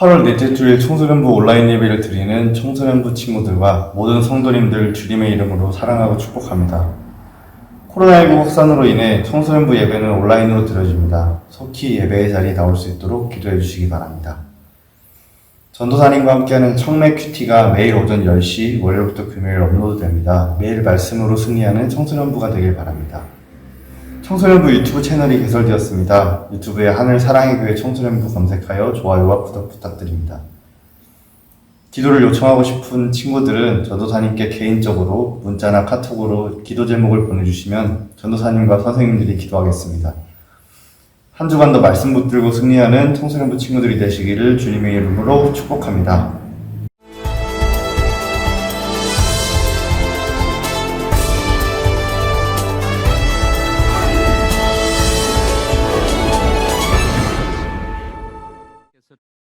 8월 넷째 주일 청소년부 온라인 예배를 드리는 청소년부 친구들과 모든 성도님들 주님의 이름으로 사랑하고 축복합니다. 코로나19 확산으로 인해 청소년부 예배는 온라인으로 드려집니다. 속히 예배의 자리에 나올 수 있도록 기도해 주시기 바랍니다. 전도사님과 함께하는 청매 큐티가 매일 오전 10시 월요일부터 금요일 업로드됩니다. 매일 말씀으로 승리하는 청소년부가 되길 바랍니다. 청소년부 유튜브 채널이 개설되었습니다. 유튜브에 하늘 사랑의 교회 청소년부 검색하여 좋아요와 구독 부탁드립니다. 기도를 요청하고 싶은 친구들은 전도사님께 개인적으로 문자나 카톡으로 기도 제목을 보내주시면 전도사님과 선생님들이 기도하겠습니다. 한 주간도 말씀 붙들고 승리하는 청소년부 친구들이 되시기를 주님의 이름으로 축복합니다.